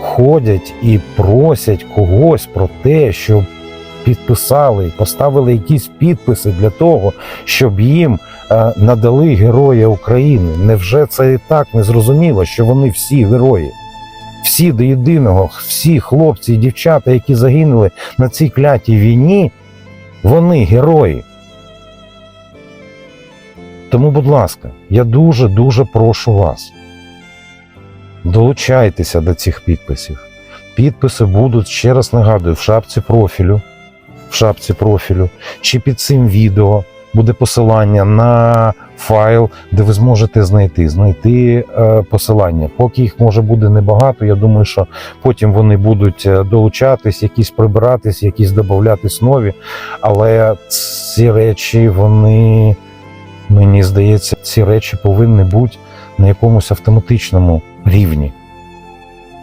ходять і просять когось про те, щоб підписали, поставили якісь підписи для того, щоб їм е, надали Героя України. Невже це і так не зрозуміло, що вони всі герої? Всі до єдиного, всі хлопці і дівчата, які загинули на цій клятій війні, вони герої. Тому, будь ласка, я дуже дуже прошу вас. Долучайтеся до цих підписів. Підписи будуть, ще раз нагадую, в шапці профілю. В шапці профілю, чи під цим відео буде посилання на файл, де ви зможете знайти, знайти е, посилання. Поки їх може буде небагато, я думаю, що потім вони будуть е, долучатись, якісь прибиратись, якісь додатись нові. Але ці речі, вони, мені здається, ці речі повинні бути на якомусь автоматичному рівні.